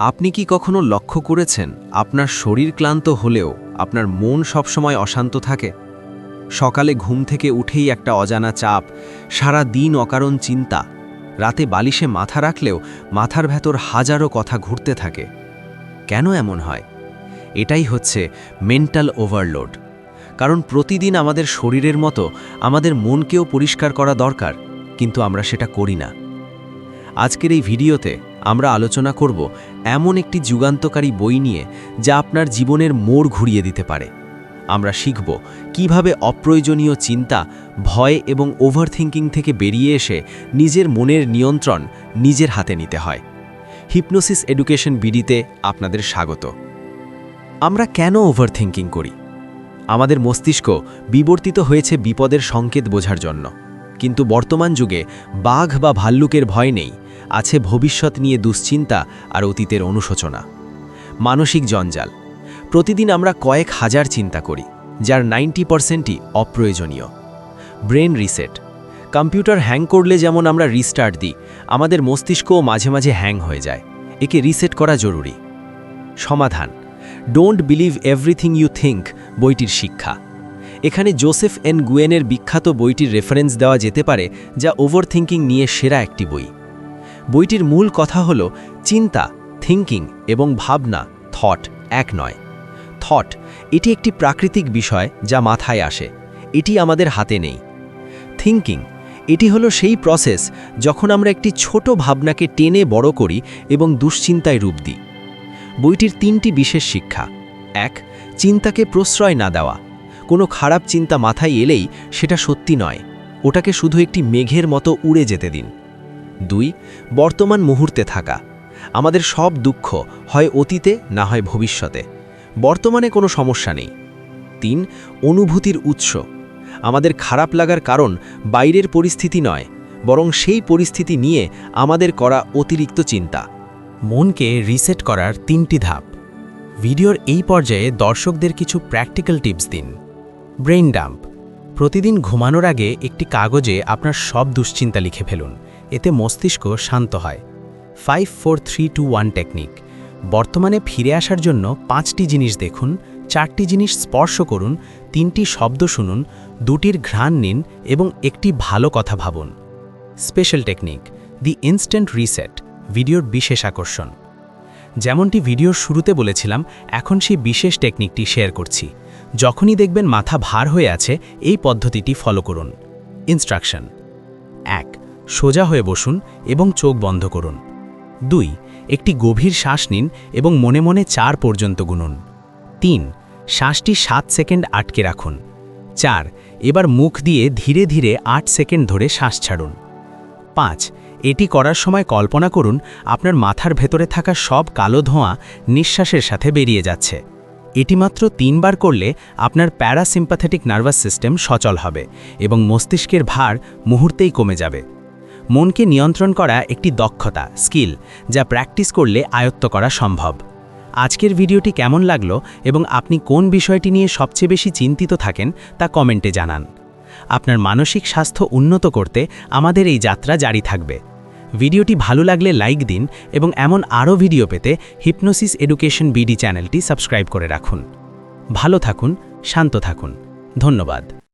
আপনি কি কখনো লক্ষ্য করেছেন আপনার শরীর ক্লান্ত হলেও আপনার মন সবসময় অশান্ত থাকে? সকালে ঘুম থেকে উঠেই একটা অজানা চাপ, সারা দিন অকারণ চিন্তা, রাতে বালিশে মাথা রাখলেও মাথার ভেতর হাজারো কথা ঘুরতে থাকে। কেন এমন হয়? এটাই হচ্ছে মেন্টাল ওভারলোড কারণ প্রতিদিন আমাদের শরীরের মতো আমাদের মনকেও পরিষ্কার করা দরকার, কিন্তু আমরা সেটা করি না। আজকের এই ভিডিওতে আমরা আলোচনা করব এমন একটি যুগান্তকারী বই নিয়ে যা আপনার জীবনের মোড় ঘুরিয়ে দিতে পারে। আমরা শিখব কীভাবে অপ্রয়োজনীয় চিন্তা, ভয় এবং ওভারথিঙ্কিং থেকে বেরিয়ে এসে নিজের মনের নিয়ন্ত্রণ নিজের হাতে নিতে হয়। হিপনোসিস এডুকেশন বিডিতে আপনাদের স্বাগত। আমরা কেন ওভারথিঙ্কিং করি? আমাদের মস্তিষ্ক বিবর্তিত হয়েছে বিপদের সংকেত বোঝার জন্য। কিন্তু বর্তমান যুগে বাঘ বা ভাল্লুকের ভয় নেই, আছে ভবিষ্যৎ নিয়ে দুশ্চিন্তা আর অতীতের অনুশোচনা। মানসিক জঞ্জাল। প্রতিদিন আমরা কয়েক হাজার চিন্তা করি, যার নাইনটি পার্সেন্টই অপ্রয়োজনীয়। Brain reset. কম্পিউটার হ্যাং করলে যেমন আমরা রিস্টার্ট দিই, আমাদের মস্তিষ্কও মাঝে মাঝে হ্যাং হয়ে যায়। একে রিসেট করা জরুরি। সমাধান। Don't believe everything you think বইটির শিক্ষা। এখানে জোসেফ এন গুয়েনের বিখ্যাত বইটির রেফারেন্স দেওয়া যেতে পারে, যা ওভারথিঙ্কিং নিয়ে সেরা একটি বই। বইটির মূল কথা হল, চিন্তা থিঙ্কিং এবং ভাবনা, থট, এক নয়। থট, এটি একটি প্রাকৃতিক বিষয় যা মাথায় আসে, এটি আমাদের হাতে নেই। থিঙ্কিং এটি হলো সেই প্রসেস যখন আমরা একটি ছোট ভাবনাকে টেনে বড় করি এবং দুশ্চিন্তায় রূপ দিই। বইটির তিনটি বিশেষ শিক্ষা। এক, চিন্তাকে প্রশ্রয় না দেওয়া। কোনো খারাপ চিন্তা মাথায় এলেই সেটা সত্যি নয়। ওটাকে শুধু একটি মেঘের মতো উড়ে যেতে দিন। দুই, বর্তমান মুহূর্তে থাকা। আমাদের সব দুঃখ হয় অতীতে, না হয় ভবিষ্যতে। বর্তমানে কোনো সমস্যা নেই। তিন, অনুভূতির উৎস। আমাদের খারাপ লাগার কারণ বাইরের পরিস্থিতি নয়, বরং সেই পরিস্থিতি নিয়ে আমাদের করা অতিরিক্ত চিন্তা। মনকে রিসেট করার তিনটি ধাপ। ভিডিওর এই পর্যায়ে দর্শকদের কিছু প্র্যাকটিক্যাল টিপস দিন। Brain dump. প্রতিদিন ঘুমানোর আগে একটি কাগজে আপনার সব দুশ্চিন্তা লিখে ফেলুন। এতে মস্তিষ্ক শান্ত হয়। Five four three two one technique বর্তমানে ফিরে আসার জন্য পাঁচটি জিনিস দেখুন, চারটি জিনিস স্পর্শ করুন, তিনটি শব্দ শুনুন, দুটির ঘ্রাণ নিন এবং একটি ভালো কথা ভাবুন। Special technique the instant reset ভিডিওর বিশেষ আকর্ষণ। যেমনটি ভিডিওর শুরুতে বলেছিলাম, এখন সেই বিশেষ টেকনিকটি শেয়ার করছি। যখনই দেখবেন মাথা ভার হয়ে আছে, এই পদ্ধতিটি ফলো করুন। ইনস্ট্রাকশন এক, সোজা হয়ে বসুন এবং চোখ বন্ধ করুন। দুই, একটি গভীর শ্বাস নিন এবং মনে মনে চার পর্যন্ত গুনুন। তিন, শ্বাসটি সাত সেকেন্ড আটকে রাখুন। চার, এবার মুখ দিয়ে ধীরে ধীরে আট সেকেন্ড ধরে শ্বাস ছাড়ুন। পাঁচ, এটি করার সময় কল্পনা করুন, আপনার মাথার ভেতরে থাকা সব কালো ধোঁয়া নিঃশ্বাসের সাথে বেরিয়ে যাচ্ছে। এটি মাত্র তিনবার করলে আপনার প্যারাসিম্পাথেটিক নার্ভাস সিস্টেম সচল হবে এবং মস্তিষ্কের ভার মুহূর্তেই কমে যাবে। মনকে নিয়ন্ত্রণ করা একটি দক্ষতা, স্কিল, যা প্র্যাকটিস করলে আয়ত্ত করা সম্ভব। আজকের ভিডিওটি কেমন লাগল এবং আপনি কোন বিষয়টি নিয়ে সবচেয়ে বেশি চিন্তিত থাকেন তা কমেন্টে জানান। আপনার মানসিক স্বাস্থ্য উন্নত করতে আমাদের এই যাত্রা জারি থাকবে। ভিডিওটি ভালো লাগলে লাইক দিন এবং এমন আরও ভিডিও পেতে হিপনোসিস এডুকেশন বিডি চ্যানেলটি সাবস্ক্রাইব করে রাখুন। ভালো থাকুন, শান্ত থাকুন। ধন্যবাদ।